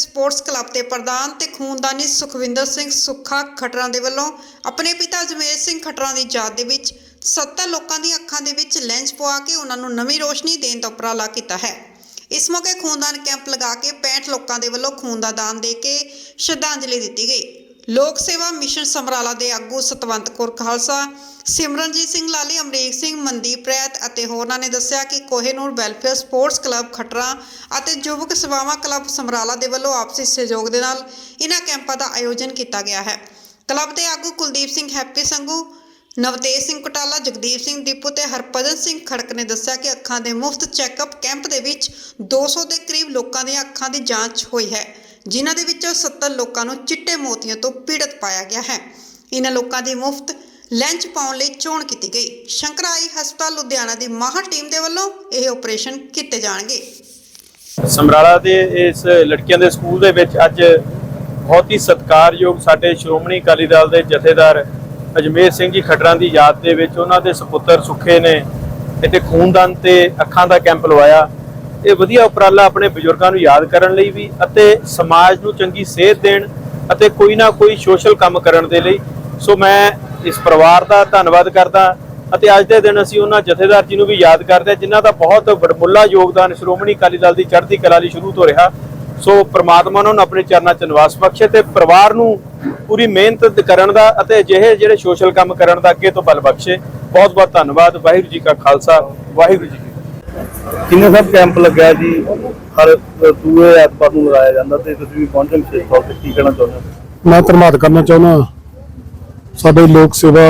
Sports club ਦੇ ਪ੍ਰਧਾਨ ਤੇ ਖੂਨਦਾਨੀ ਸੁਖਵਿੰਦਰ ਸਿੰਘ ਸੁੱਖਾ ਖਟਰਾਂ ਦੇ ਵੱਲੋਂ ਆਪਣੇ ਪਿਤਾ ਜਮੇਰ ਸਿੰਘ ਖਟਰਾਂ ਦੀ ਯਾਦ ਦੇ ਵਿੱਚ 70 ਲੋਕਾਂ ਦੀਆਂ ਅੱਖਾਂ ਦੇ ਵਿੱਚ ਲੈਂਸ ਪਵਾ ਕੇ ਉਹਨਾਂ ਨੂੰ ਨਵੀਂ ਰੋਸ਼ਨੀ ਦੇਣ ਦਾ ਉਪਰਾਲਾ ਕੀਤਾ ਹੈ। ਇਸ ਮੌਕੇ ਖੂਨਦਾਨ ਕੈਂਪ ਲਗਾ ਕੇ 65 ਲੋਕਾਂ ਦੇ ਵੱਲੋਂ ਖੂਨ ਦਾ ਦਾਨ ਦੇ ਕੇ ਸ਼ਰਧਾਂਜਲੀ ਦਿੱਤੀ ਗਈ। ਲੋਕ ਸੇਵਾ ਮਿਸ਼ਨ ਸਮਰਾਲਾ ਦੇ ਆਗੂ ਸਤਵੰਤ ਕੌਰ ਖਾਲਸਾ, ਸਿਮਰਨਜੀਤ ਸਿੰਘ ਲਾਲੀ, ਅਮਰੀਕ ਸਿੰਘ ਮਨਦੀਪ ਰੈਤ ਅਤੇ ਹੋਰਨਾਂ ਨੇ ਦੱਸਿਆ ਕਿ Kohinoor welfare sports club Khatra ਅਤੇ ਯੁਵਕ ਸੇਵਾਵਾਂ ਕਲੱਬ ਸਮਰਾਲਾ ਦੇ ਵੱਲੋਂ ਆਪਸੀ ਸਹਿਯੋਗ ਦੇ ਨਾਲ ਇਹਨਾਂ ਕੈਂਪਾਂ ਦਾ ਆਯੋਜਨ ਕੀਤਾ ਗਿਆ ਹੈ। ਕਲੱਬ ਦੇ ਆਗੂ ਕੁਲਦੀਪ ਸਿੰਘ ਹੈਪੀ ਸੰਗੂ ਨਵਤੇਜ ਸਿੰਘ ਕਟਾਲਾ, ਜਗਦੀਪ ਸਿੰਘ ਦੀਪੂ ਤੇ ਹਰਪਜਨ ਸਿੰਘ ਖੜਕ ਨੇ ਦੱਸਿਆ ਕਿ ਅੱਖਾਂ ਦੇ ਮੁਫਤ ਚੈੱਕਅਪ ਕੈਂਪ ਦੇ ਵਿੱਚ 200 ਦੇ ਕਰੀਬ ਲੋਕਾਂ ਦੀਆਂ ਅੱਖਾਂ ਦੀ ਜਾਂਚ ਹੋਈ ਹੈ। ਜਿਨ੍ਹਾਂ ਦੇ ਵਿੱਚੋਂ 70 ਲੋਕਾਂ ਨੂੰ ਚਿੱਟੇ ਮੋਤੀਆਂ ਤੋਂ ਪੀੜਤ ਪਾਇਆ ਗਿਆ ਹੈ। ਇਹਨਾਂ ਲੋਕਾਂ ਦੀ ਮੁਫਤ ਲੈਂਚ ਪਾਉਣ ਲਈ ਚੋਣ ਕੀਤੀ ਗਈ। ਸ਼ੰਕਰਾਈ ਹਸਪਤਾਲ ਲੁਧਿਆਣਾ ਦੀ ਮਾਹਰ ਟੀਮ ਦੇ ਵੱਲੋਂ ਇਹ ਆਪਰੇਸ਼ਨ ਕੀਤੇ ਜਾਣਗੇ। ਸਮਰਾਲਾ ਦੇ ਇਸ ਲੜਕੀਆਂ ਦੇ ਸਕੂਲ ਦੇ ਵਿੱਚ ਅੱਜ ਬਹੁਤ ਹੀ ਸਤਿਕਾਰਯੋਗ ਸਾਡੇ ਸ਼੍ਰੋਮਣੀ ਅਕਾਲੀ ਦਲ ਦੇ ਜਥੇਦਾਰ ਅਜਮੇਰ ਸਿੰਘ ਜੀ ਖੱਟਰਾਂ ਦੀ ਯਾਦ ਦੇ ਵਿੱਚ ਉਹਨਾਂ ਦੇ ਸੁਪੁੱਤਰ ਸੁੱਖੇ ਨੇ ਇੱਥੇ ਖੂਨਦਾਨ ਤੇ ਅੱਖਾਂ ਦਾ ਕੈਂਪ ਲਵਾਇਆ। ਇਹ ਵਧੀਆ ਉਪਰਾਲਾ ਆਪਣੇ ਬਜ਼ੁਰਗਾਂ ਨੂੰ ਯਾਦ ਕਰਨ ਲਈ ਵੀ ਅਤੇ ਸਮਾਜ ਨੂੰ ਚੰਗੀ ਸੇਧ ਦੇਣ ਅਤੇ ਕੋਈ ਨਾ ਕੋਈ ਸੋਸ਼ਲ ਕੰਮ ਕਰਨ ਦੇ ਲਈ। ਸੋ ਮੈਂ ਇਸ ਪਰਿਵਾਰ ਦਾ ਧੰਨਵਾਦ ਕਰਦਾ ਅਤੇ ਅੱਜ ਦੇ ਦਿਨ ਅਸੀਂ ਉਹਨਾਂ ਜਥੇਦਾਰ ਜੀ ਨੂੰ ਵੀ ਯਾਦ ਕਰਦੇ ਹਾਂ, ਜਿਨ੍ਹਾਂ ਦਾ ਬਹੁਤ ਵਡਮੁੱਲਾ ਯੋਗਦਾਨ ਸ਼੍ਰੋਮਣੀ ਅਕਾਲੀ ਦਲ ਦੀ ਚੜ੍ਹਦੀ ਕਲਾ ਲਈ ਸ਼ੁਰੂ ਤੋਂ ਰਿਹਾ। ਸੋ ਪ੍ਰਮਾਤਮਾ ਉਹਨਾਂ ਨੂੰ ਆਪਣੇ ਚਰਨਾਂ 'ਚ ਨਿਵਾਸ ਬਖਸ਼ੇ ਤੇ ਪਰਿਵਾਰ ਨੂੰ ਪੂਰੀ ਮਿਹਨਤ ਕਰਨ ਦਾ ਅਤੇ ਅਜਿਹੇ ਜਿਹੜੇ ਸੋਸ਼ਲ ਕੰਮ ਕਰਨ ਦਾ ਅੱਗੇ ਤੋਂ ਬਲ ਬਖਸ਼ੇ। ਬਹੁਤ ਬਹੁਤ ਧੰਨਵਾਦ, ਵਾਹਿਗੁਰੂ ਜੀ ਕਾ ਖਾਲਸਾ, ਵਾਹਿਗੁਰੂ ਜੀ ਕਿੰਨੇ ਸਭ ਕੈਂਪ ਲੱਗਿਆ ਜੀ? ਹਰ ਦੂਏ ਐਤਵਾਰ ਨੂੰ ਲਗਾਇਆ ਜਾਂਦਾ ਤੇ ਤੁਸੀਂ ਵੀ ਪਹੁੰਚੇ ਵਿਸ਼ੇਸ਼ ਤੌਰ ਤੇ ਕੀ ਕਹਿਣਾ ਚਾਹੁੰਦੇ ਹੋ? ਮੈਂ ਧੰਨਵਾਦ ਕਰਨਾ ਚਾਹੁੰਦਾ। ਸਾਡੇ ਲੋਕ ਸੇਵਾ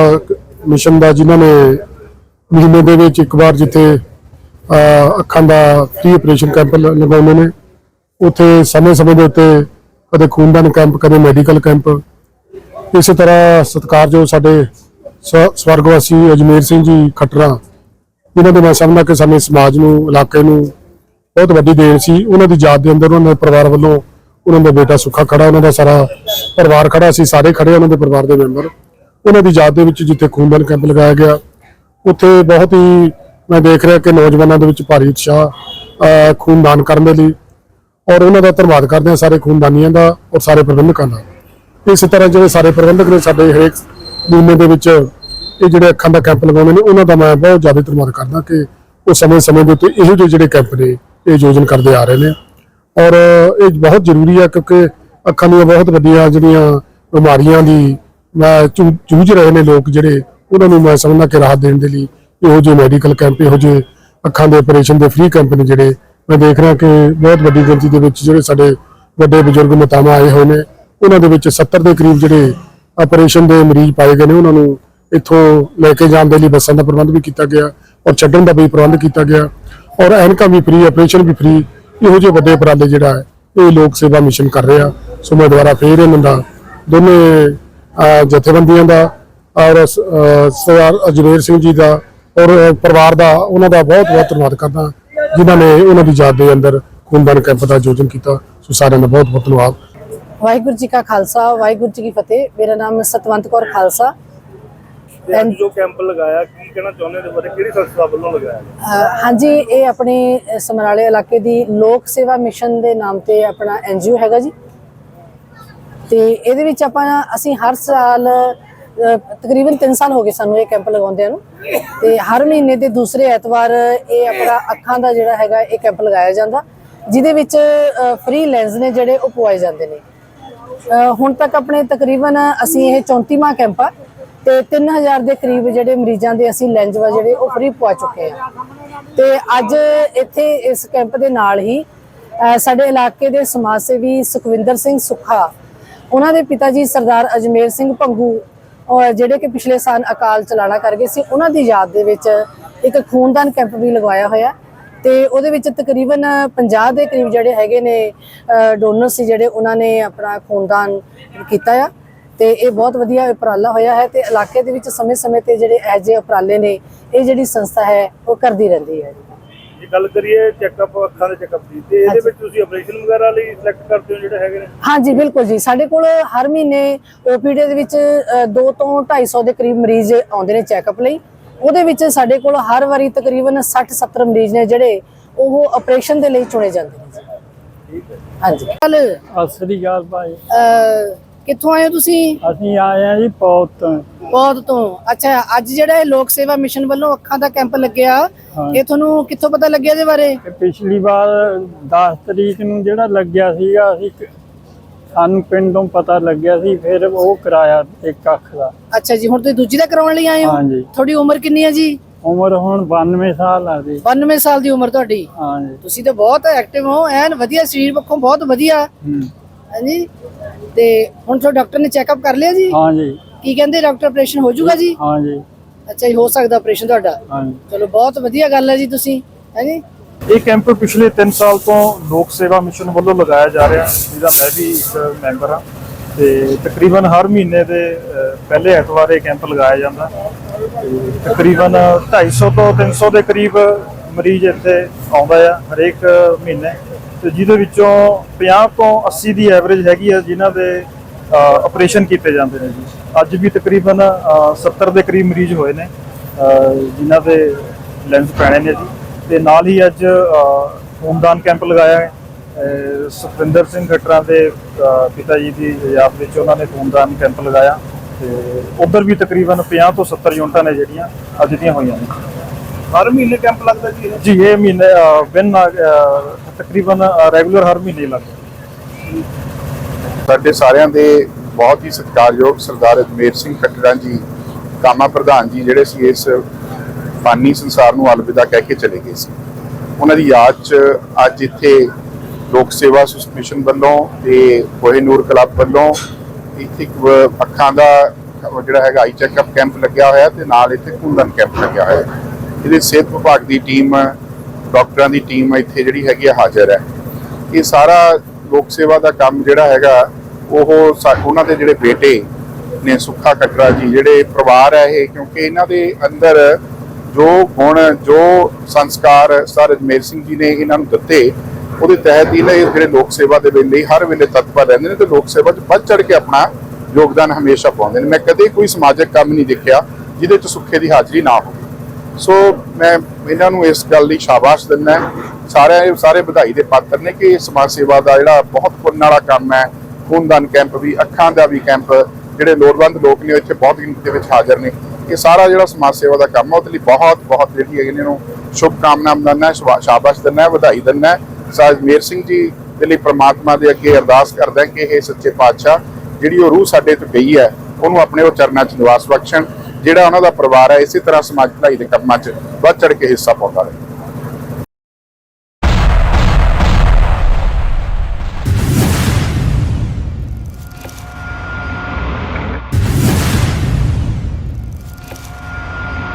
ਮਿਸ਼ਨ ਦਾ ਜਿਨ੍ਹਾਂ ਨੇ ਮਹੀਨੇ ਦੇ ਵਿੱਚ ਇੱਕ ਵਾਰ ਜਿੱਥੇ ਅੱਖਾਂ ਦਾ ਫ੍ਰੀ ਆਪਰੇਸ਼ਨ ਕੈਂਪ ਲਗਾਉਂਦੇ ਨੇ, ਉੱਥੇ ਸਮੇਂ-ਸਮੇਂ ਦੇ ਉੱਤੇ ਕਦੇ ਖੂਨਦਾਨ ਕੈਂਪ ਕਦੇ ਮੈਡੀਕਲ ਕੈਂਪ ਇਸੇ ਤਰ੍ਹਾਂ ਸਤਿਕਾਰਯੋਗ ਸਾਡੇ ਸਵ- ਸਵਰਗਵਾਸੀ ਅਜਮੇਰ ਸਿੰਘ ਜੀ ਖਟਰਾ ਇਹਨਾਂ ਦੇ ਮੈਂ ਸਮਝਦਾ ਕਿ ਸਾਡੇ ਸਮਾਜ ਨੂੰ, ਇਲਾਕੇ ਨੂੰ ਬਹੁਤ ਵੱਡੀ ਦੇਣ ਸੀ। ਉਹਨਾਂ ਦੀ ਯਾਦ ਦੇ ਅੰਦਰ ਉਹਨਾਂ ਦੇ ਪਰਿਵਾਰ ਵੱਲੋਂ ਉਹਨਾਂ ਦਾ ਬੇਟਾ ਸੁੱਖਾ ਖੜਾ, ਉਹਨਾਂ ਦਾ ਸਾਰਾ ਪਰਿਵਾਰ ਖੜਾ ਸੀ ਸਾਰੇ ਖੜੇ ਉਹਨਾਂ ਦੇ ਪਰਿਵਾਰ ਦੇ ਮੈਂਬਰ। ਉਹਨਾਂ ਦੀ ਯਾਦ ਦੇ ਵਿੱਚ ਜਿੱਥੇ ਖੂਨਦਾਨ ਕੈਂਪ ਲਗਾਇਆ ਗਿਆ, ਉੱਥੇ ਬਹੁਤ ਹੀ ਮੈਂ ਦੇਖ ਰਿਹਾ ਕਿ ਨੌਜਵਾਨਾਂ ਦੇ ਵਿੱਚ ਭਾਰੀ ਉਤਸ਼ਾਹ ਖੂਨਦਾਨ ਕਰਨ ਦੇ ਲਈ ਔਰ ਉਹਨਾਂ ਦਾ ਧੰਨਵਾਦ ਕਰਦੇ ਹਾਂ ਸਾਰੇ ਖੂਨਦਾਨੀਆਂ ਦਾ ਔਰ ਸਾਰੇ ਪ੍ਰਬੰਧਕਾਂ ਦਾ। ਇਸੇ ਤਰ੍ਹਾਂ ਜਿਹੜੇ ਸਾਰੇ ਪ੍ਰਬੰਧਕ ਨੇ ਸਾਡੇ ਹਰੇਕ ਮਹੀਨੇ ਦੇ ਵਿੱਚ ਇਹ ਜਿਹੜੇ ਅੱਖਾਂ ਦਾ ਕੈਂਪ ਲਗਾਉਂਦੇ ਨੇ, ਉਹਨਾਂ ਦਾ ਮੈਂ ਬਹੁਤ ਜ਼ਿਆਦਾ ਧੰਨਵਾਦ ਕਰਦਾ ਕਿ ਉਹ ਸਮੇਂ-ਸਮੇਂ ਦੇ ਉੱਤੇ ਇਹੋ ਜਿਹੇ ਜਿਹੜੇ ਕੈਂਪ ਨੇ, ਇਹ ਆਯੋਜਨ ਕਰਦੇ ਆ ਰਹੇ ਨੇ। ਔਰ ਇਹ ਬਹੁਤ ਜ਼ਰੂਰੀ ਹੈ ਕਿਉਂਕਿ ਅੱਖਾਂ ਦੀਆਂ ਬਹੁਤ ਵੱਡੀਆਂ ਜਿਹੜੀਆਂ ਬਿਮਾਰੀਆਂ ਦੀ ਜੂਝ ਰਹੇ ਨੇ ਲੋਕ ਜਿਹੜੇ, ਉਹਨਾਂ ਨੂੰ ਮੈਂ ਸਮਝਦਾ ਕਿ ਰਾਹਤ ਦੇਣ ਦੇ ਲਈ ਇਹੋ ਜਿਹੇ ਮੈਡੀਕਲ ਕੈਂਪ, ਇਹੋ ਜਿਹੇ ਅੱਖਾਂ ਦੇ ਆਪਰੇਸ਼ਨ ਦੇ ਫ੍ਰੀ ਕੈਂਪ ਨੇ ਜਿਹੜੇ। ਮੈਂ ਦੇਖ ਰਿਹਾ ਕਿ ਬਹੁਤ ਵੱਡੀ ਗਿਣਤੀ ਦੇ ਵਿੱਚ ਜਿਹੜੇ ਸਾਡੇ ਵੱਡੇ ਬਜ਼ੁਰਗ ਮਤਾਮਾ ਆਏ ਹੋਏ ਨੇ, ਉਹਨਾਂ ਦੇ ਵਿੱਚ 70 ਦੇ ਕਰੀਬ ਜਿਹੜੇ ਆਪਰੇਸ਼ਨ ਦੇ ਮਰੀਜ਼ ਪਾਏ ਗਏ ਨੇ, ਉਹਨਾਂ ਨੂੰ ਇੱਥੋਂ ਲੈ ਕੇ ਜਾਣ ਦੇ ਲਈ ਬੱਸਾਂ ਦਾ ਪ੍ਰਬੰਧ ਵੀ ਕੀਤਾ ਗਿਆ ਔਰ ਛੱਡਣ ਦਾ ਵੀ ਪ੍ਰਬੰਧ ਕੀਤਾ ਗਿਆ ਔਰ ਐਨਕਾਂ ਵੀ ਫ੍ਰੀ ਆਪਰੇਸ਼ਨ ਵੀ ਫ੍ਰੀ ਇਹੋ ਜਿਹੇ ਵੱਡੇ ਉਪਰਾਲੇ ਜਿਹੜਾ ਹੈ, ਇਹ ਲੋਕ ਸੇਵਾ ਮਿਸ਼ਨ ਕਰ ਰਿਹਾ ਸੋ ਮੈਂ ਦੁਬਾਰਾ ਫੇਰ ਇਹਨਾਂ ਦਾ, ਦੋਨੇ ਜਥੇਬੰਦੀਆਂ ਦਾ ਔਰ ਸਰਦਾਰ ਅਜਮੇਰ ਸਿੰਘ ਜੀ ਦਾ ਔਰ ਪਰਿਵਾਰ ਦਾ, ਉਹਨਾਂ ਦਾ ਬਹੁਤ ਬਹੁਤ ਧੰਨਵਾਦ ਕਰਦਾ ਜਿਨ੍ਹਾਂ ਨੇ ਉਹਨਾਂ ਦੀ ਯਾਦ ਦੇ ਅੰਦਰ ਖੂਨਦਾਨ ਕੈਂਪ ਦਾ ਆਯੋਜਨ ਕੀਤਾ। ਸੋ ਸਾਰਿਆਂ ਦਾ ਬਹੁਤ ਬਹੁਤ ਧੰਨਵਾਦ। ਵਾਹਿਗੁਰੂ ਜੀ ਕਾ ਖਾਲਸਾ, ਵਾਹਿਗੁਰੂ ਜੀ ਕੀ ਫਤਿਹ। ਮੇਰਾ ਨਾਮ ਸਤਵੰਤ ਕੌਰ ਖਾਲਸਾ। ਤੇ ਅੱਜ ਜੋ ਕੈਂਪ ਲਗਾਇਆ, ਕੀ ਕਹਿਣਾ ਚਾਹੁੰਦੇ ਹੋ ਇਹਦੇ ਬਾਰੇ? ਕਿਹੜੀ ਸੰਸਥਾ ਵੱਲੋਂ ਲਗਾਇਆ? ਹਾਂਜੀ, ਇਹ ਆਪਣੇ ਸਮਰਾਲੇ ਇਲਾਕੇ ਦੀ ਲੋਕ ਸੇਵਾ ਮਿਸ਼ਨ ਦੇ ਨਾਮ ਤੇ ਆਪਣਾ ਐਨਜੀਓ ਹੈਗਾ ਜੀ। ਤੇ ਇਹਦੇ ਵਿੱਚ ਆਪਾਂ, ਅਸੀਂ ਹਰ ਸਾਲ ਤਕਰੀਬਨ 3 ਸਾਲ ਹੋ ਗਏ ਸਾਨੂੰ ਇਹ ਕੈਂਪ ਲਗਾਉਂਦਿਆਂ ਨੂੰ। ਤੇ ਹਰ ਮਹੀਨੇ ਦੇ ਦੂਸਰੇ ਐਤਵਾਰ ਇਹ ਆਪਣਾ ਅੱਖਾਂ ਦਾ ਜਿਹੜਾ ਹੈਗਾ, ਇਹ ਕੈਂਪ ਲਗਾਇਆ ਜਾਂਦਾ, ਜਿਹਦੇ ਵਿੱਚ ਫ੍ਰੀ ਲੈਂਸ ਨੇ ਜਿਹੜੇ ਉਹ ਪਵਾਏ ਜਾਂਦੇ ਨੇ। ਹੁਣ ਤੱਕ ਆਪਣੇ ਤਕਰੀਬਨ ਅਸੀਂ ਇਹ 34ਵਾਂ ਕੈਂਪ ਆ। ਤੇ 3000 ਦੇ ਕਰੀਬ ਜਿਹੜੇ ਮਰੀਜ਼ਾਂ ਦੇ ਅਸੀਂ ਲੈਂਜ ਵਾ ਜਿਹੜੇ ਉਹ ਫ੍ਰੀ ਪਵਾ ਚੁੱਕੇ ਆ। ਤੇ ਅੱਜ ਇੱਥੇ ਇਸ ਕੈਂਪ ਦੇ ਨਾਲ ਹੀ ਸਾਡੇ ਇਲਾਕੇ ਦੇ ਸਮਾਜ ਸੇਵੀ ਸੁਖਵਿੰਦਰ ਸਿੰਘ ਸੁੱਖਾ, ਉਹਨਾਂ ਦੇ ਪਿਤਾ ਜੀ ਸਰਦਾਰ ਅਜਮੇਰ ਸਿੰਘ ਭੰਗੂ ਜਿਹੜੇ ਕਿ ਪਿਛਲੇ ਸਾਲ ਅਕਾਲ ਚਲਾਣਾ ਕਰ ਗਏ ਸੀ, ਉਹਨਾਂ ਦੀ ਯਾਦ ਦੇ ਵਿੱਚ ਇੱਕ ਖੂਨਦਾਨ ਕੈਂਪ ਵੀ ਲਗਵਾਇਆ ਹੋਇਆ। ਤੇ ਉਹਦੇ ਵਿੱਚ ਤਕਰੀਬਨ 50 ਦੇ ਕਰੀਬ ਜਿਹੜੇ ਹੈਗੇ ਨੇ ਡੋਨਰ ਸੀ ਜਿਹੜੇ ਉਹਨਾਂ ਨੇ ਆਪਣਾ ਖੂਨਦਾਨ ਕੀਤਾ ਆ। ਤੇ ਇਹ ਬਹੁਤ ਵਧੀਆ ਉਪਰਾਲਾ ਹੋਇਆ ਹੈ ਤੇ ਇਲਾਕੇ ਦੇ ਵਿੱਚ ਸਮੇਂ-ਸਮੇਂ ਤੇ ਜਿਹੜੇ ਐਜੇ ਉਪਰਾਲੇ ਨੇ ਇਹ ਜਿਹੜੀ ਸੰਸਥਾ ਹੈ ਉਹ ਕਰਦੀ ਰਹਿੰਦੀ ਹੈ। ਜੇ ਗੱਲ ਕਰੀਏ ਚੈੱਕਅਪ ਅੱਖਾਂ ਦੇ ਚੈੱਕਅਪ ਦੀ ਤੇ ਇਹਦੇ ਵਿੱਚ ਤੁਸੀਂ ਆਪਰੇਸ਼ਨ ਵਗੈਰਾ ਲਈ ਸਿਲੈਕਟ ਕਰਦੇ ਹੋ ਜਿਹੜੇ ਹੈਗੇ ਨੇ? ਹਾਂਜੀ ਬਿਲਕੁਲ ਜੀ। ਸਾਡੇ ਕੋਲ ਹਰ ਮਹੀਨੇ ਓਪੀਡੀ ਦੇ ਵਿੱਚ 2 ਤੋਂ 250 ਦੇ ਕਰੀਬ ਮਰੀਜ਼ ਆਉਂਦੇ ਨੇ ਚੈੱਕਅਪ ਲਈ। ਉਹਦੇ ਵਿੱਚ ਸਾਡੇ ਕੋਲ ਹਰ ਵਾਰੀ ਤਕਰੀਬਨ 60 70 ਮਰੀਜ਼ ਨੇ ਜਿਹੜੇ ਉਹ ਆਪਰੇਸ਼ਨ ਦੇ ਲਈ ਚੁਣੇ ਜਾਂਦੇ ਨੇ ਠੀਕ ਹੈ। ਹਾਂਜੀ। ਕੱਲ ਸਤਿ ਸ੍ਰੀ ਅਕਾਲ ਭਾਈ। ਕਿੱਥੋਂ ਆਏ ਹੋ ਤੁਸੀਂ? ਅਸੀਂ ਆਏ ਆ ਜੀ ਪੌਤ ਤੋਂ। ਬਹੁਤ ਤੋਂ। ਅੱਛਾ ਅੱਜ ਜਿਹੜਾ ਇਹ ਲੋਕ ਸੇਵਾ ਮਿਸ਼ਨ ਵੱਲੋਂ ਅੱਖਾਂ ਦਾ ਕੈਂਪ ਲੱਗਿਆ। ਇਹ ਤੁਹਾਨੂੰ ਕਿੱਥੋਂ ਪਤਾ ਲੱਗਿਆ ਇਹਦੇ ਬਾਰੇ? ਪਿਛਲੀ ਵਾਰ 10 ਤਰੀਕ ਨੂੰ ਜਿਹੜਾ ਲੱਗਿਆ ਸੀਗਾ ਅਸੀਂ ਸਾਨੂੰ ਪਿੰਡੋਂ ਪਤਾ ਲੱਗਿਆ ਸੀ ਫਿਰ ਉਹ ਕਰਾਇਆ ਇੱਕ ਅੱਖ ਦਾ। ਅੱਛਾ ਜੀ ਹੁਣ ਤੁਸੀਂ ਦੂਜੀ ਦਾ ਕਰਾਉਣ ਲਈ ਆਏ ਹੋ? ਹਾਂਜੀ ਤੁਹਾਡੀ ਉਮਰ ਕਿੰਨੀ ਹੈ ਜੀ? ਉਮਰ ਹੁਣ 92 ਸਾਲ ਆ ਜੀ। 92 ਸਾਲ ਦੀ ਉਮਰ ਤੁਹਾਡੀ। ਹਾਂਜੀ ਤੁਸੀਂ ਤਾਂ ਬਹੁਤ ਐਕਟਿਵ ਹੋ ਐਨ ਵਧੀਆ ਸਰੀਰ ਪੱਖੋਂ ਬਹੁਤ ਵਧੀਆ। ਹਾਂਜੀ। ਤੇ ਹੁਣ ਤੁਹਾਡੇ ਡਾਕਟਰ ਨੇ ਚੈੱਕਅਪ ਕਰ ਲਿਆ ਜੀ? ਹਾਂਜੀ। ਕੀ ਕਹਿੰਦੇ ਡਾਕਟਰ ਆਪਰੇਸ਼ਨ ਹੋ ਜਾਊਗਾ ਜੀ? ਹਾਂਜੀ। ਅੱਛਾ ਜੀ ਹੋ ਸਕਦਾ ਆਪਰੇਸ਼ਨ ਤੁਹਾਡਾ? ਹਾਂਜੀ। ਚਲੋ ਬਹੁਤ ਵਧੀਆ ਗੱਲ ਹੈ ਜੀ ਤੁਸੀਂ ਹਾਂਜੀ ਇਹ ਕੈਂਪ ਪਿਛਲੇ 3 ਸਾਲ ਤੋਂ ਲੋਕ ਸੇਵਾ ਮਿਸ਼ਨ ਵੱਲੋਂ ਲਗਾਇਆ ਜਾ ਰਿਹਾ ਜਿਹਦਾ ਮੈਂ ਵੀ ਇੱਕ ਮੈਂਬਰ ਹਾਂ। ਤੇ ਤਕਰੀਬਨ ਹਰ ਮਹੀਨੇ ਦੇ ਪਹਿਲੇ ਐਤਵਾਰ ਇਹ ਕੈਂਪ ਲਗਾਇਆ ਜਾਂਦਾ। ਤੇ ਤਕਰੀਬਨ 250 ਤੋਂ 300 ਦੇ ਕਰੀਬ ਮਰੀਜ਼ ਇੱਥੇ ਆਉਂਦਾ ਆ ਹਰੇਕ ਮਹੀਨੇ। ਤੇ ਜਿਹਦੇ ਵਿੱਚੋਂ 50 ਤੋਂ 80 ਦੀ ਐਵਰੇਜ ਹੈਗੀ ਆ ਜਿਨ੍ਹਾਂ ਦੇ ਆਪਰੇਸ਼ਨ ਕੀਤੇ ਜਾਂਦੇ ਨੇ ਜੀ। ਅੱਜ ਵੀ ਤਕਰੀਬਨ ਅਹ, 70 ਦੇ ਕਰੀਬ ਮਰੀਜ਼ ਹੋਏ ਨੇ ਜਿਨ੍ਹਾਂ ਦੇ ਲੈਂਸ ਪੈਣੇ ਨੇ ਜੀ। ਤੇ ਨਾਲ ਹੀ ਅੱਜ ਖੂਨਦਾਨ ਕੈਂਪ ਲਗਾਇਆ ਹੈ। ਸੁਖਵਿੰਦਰ ਸਿੰਘ ਖੱਟਰਾਂ ਦੇ ਪਿਤਾ ਜੀ ਦੀ ਯਾਦ ਵਿੱਚ ਉਹਨਾਂ ਨੇ ਖੂਨਦਾਨ ਕੈਂਪ ਲਗਾਇਆ। ਤੇ ਉਧਰ ਵੀ ਤਕਰੀਬਨ 50 ਤੋਂ 70 ਯੂਨਿਟਾਂ ਨੇ ਜਿਹੜੀਆਂ ਅੱਜ ਦੀਆਂ ਹੋਈਆਂ ਨੇ। ਹਰ ਮਹੀਨੇ ਕੈਂਪ ਲੱਗਦਾ ਜੀ ਜੀ ਇਹ ਮਹੀਨੇ ਬਿਨ ਤਕਰੀਬਨ ਰੈਗੂਲਰ ਹਰ ਮਹੀਨੇ ਲੱਗਦਾ। ਸਾਡੇ ਸਾਰਿਆਂ ਦੇ ਬਹੁਤ ਹੀ ਸਤਿਕਾਰਯੋਗ ਸਰਦਾਰ ਅਜਮੇਰ ਸਿੰਘ ਖੱਟੜਾ ਜੀ, ਕਾਮਾ ਪ੍ਰਧਾਨ ਜੀ, ਜਿਹੜੇ ਸੀ ਇਸ ਫਾਨੀ ਸੰਸਾਰ ਨੂੰ ਅਲਵਿਦਾ ਕਹਿ ਕੇ ਚਲੇ ਗਏ ਸੀ। ਉਹਨਾਂ ਦੀ ਯਾਦ 'ਚ ਅੱਜ ਇੱਥੇ ਲੋਕ ਸੇਵਾ ਮਿਸ਼ਨ ਵੱਲੋਂ ਤੇ ਕੋਹਿਨੂਰ ਕਲੱਬ ਵੱਲੋਂ ਇੱਥੇ ਅੱਖਾਂ ਦਾ ਜਿਹੜਾ ਹੈਗਾ ਆਈ ਚੈੱਕਅਪ ਕੈਂਪ ਲੱਗਿਆ ਹੋਇਆ ਤੇ ਨਾਲ ਇੱਥੇ ਖੂਨਦਾਨ ਕੈਂਪ ਲੱਗਿਆ ਹੋਇਆ। ਇਹਦੇ ਸਿਹਤ ਵਿਭਾਗ ਦੀ ਟੀਮ ਡਾਕਟਰਾਂ ਦੀ ਟੀਮ ਇੱਥੇ ਜਿਹੜੀ ਹੈਗੀ ਆ ਹਾਜ਼ਰ ਹੈ। ਇਹ ਸਾਰਾ ਲੋਕ ਸੇਵਾ ਦਾ ਕੰਮ ਜਿਹੜਾ ਹੈਗਾ, ਉਹ ਸਾ- ਉਹਨਾਂ ਦੇ ਜਿਹੜੇ ਬੇਟੇ ਨੇ ਸੁੱਖਾ ਕਟਰਾ ਜੀ, ਜਿਹੜੇ ਪਰਿਵਾਰ ਹੈ ਇਹ, ਕਿਉਂਕਿ ਇਹਨਾਂ ਦੇ ਅੰਦਰ ਜੋ ਗੁਣ, ਜੋ ਸੰਸਕਾਰ ਸਰ ਅਜਮੇਰ ਸਿੰਘ ਜੀ ਨੇ ਇਹਨਾਂ ਨੂੰ ਦਿੱਤੇ, ਉਹਦੇ ਤਹਿਤ ਹੀ ਨਾ ਇਹ ਜਿਹੜੇ ਲੋਕ ਸੇਵਾ ਦੇ ਵੇਲੇ, ਹਰ ਵੇਲੇ ਤਤਪਰ ਰਹਿੰਦੇ ਨੇ ਤੇ ਲੋਕ ਸੇਵਾ 'ਚ ਵੱਧ ਚੜ ਕੇ ਆਪਣਾ ਯੋਗਦਾਨ ਹਮੇਸ਼ਾ ਪਾਉਂਦੇ ਨੇ। ਮੈਂ ਕਦੇ ਕੋਈ ਸਮਾਜਿਕ ਕੰਮ ਨਹੀਂ ਦੇਖਿਆ, ਜਿਹਦੇ 'ਚ ਸੁੱਖੇ ਦੀ ਹਾਜ਼ਰੀ ਨਾ ਹੋਵੇ। ਸੋ ਮੈਂ ਇਹਨਾਂ ਨੂੰ ਇਸ ਗੱਲ ਲਈ ਸ਼ਾਬਾਸ਼ ਦਿੰਦਾ ਸਾਰੇ ਸਾਰੇ ਵਧਾਈ ਦੇ ਪਾਤਰ ਨੇ ਕਿ ਇਹ ਸਮਾਜ ਸੇਵਾ ਦਾ ਜਿਹੜਾ ਬਹੁਤ ਪੁੰਨ ਵਾਲਾ ਕੰਮ ਹੈ, ਖੂਨਦਾਨ ਕੈਂਪ ਵੀ, ਅੱਖਾਂ ਦਾ ਵੀ ਕੈਂਪ, ਜਿਹੜੇ ਲੋੜਵੰਦ ਲੋਕ ਨੇ ਇੱਥੇ ਬਹੁਤ ਗਿਣਤੀ ਦੇ ਵਿੱਚ ਹਾਜ਼ਰ ਨੇ। ਇਹ ਸਾਰਾ ਜਿਹੜਾ ਸਮਾਜ ਸੇਵਾ ਦਾ ਕੰਮ ਹੈ, ਉਹਦੇ ਲਈ ਬਹੁਤ ਬਹੁਤ ਜਿਹੜੀ ਹੈ ਇਹਨਾਂ ਨੂੰ ਸ਼ੁਭ ਕਾਮਨਾ ਦਿੰਦਾ ਸ਼ਾਬਾਸ਼ ਦਿੰਦਾ ਵਧਾਈ ਦਿੰਦਾ ਸਾਜ ਮੇਰ ਸਿੰਘ ਜੀ ਦੇ ਲਈ ਪ੍ਰਮਾਤਮਾ ਦੇ ਅੱਗੇ ਅਰਦਾਸ ਕਰਦਾ ਕਿ ਇਹ ਸੱਚੇ ਪਾਤਸ਼ਾਹ ਜਿਹੜੀ ਉਹ ਰੂਹ ਸਾਡੇ ਤੋਂ ਗਈ ਹੈ, ਉਹਨੂੰ ਆਪਣੇ ਉਹ ਚਰਨਾਂ 'ਚ ਨਿਵਾਸ ਬਖਸ਼ਣ। ਜਿਹੜਾ ਉਹਨਾਂ ਦਾ ਪਰਿਵਾਰ ਹੈ, ਇਸੇ ਤਰ੍ਹਾਂ ਸਮਾਜ ਭਲਾਈ ਦੇ ਕੰਮਾਂ 'ਚ ਵੱਧ ਚੜ ਕੇ ਹਿੱਸਾ ਪਾਉਂਦਾ ਰਹੇ।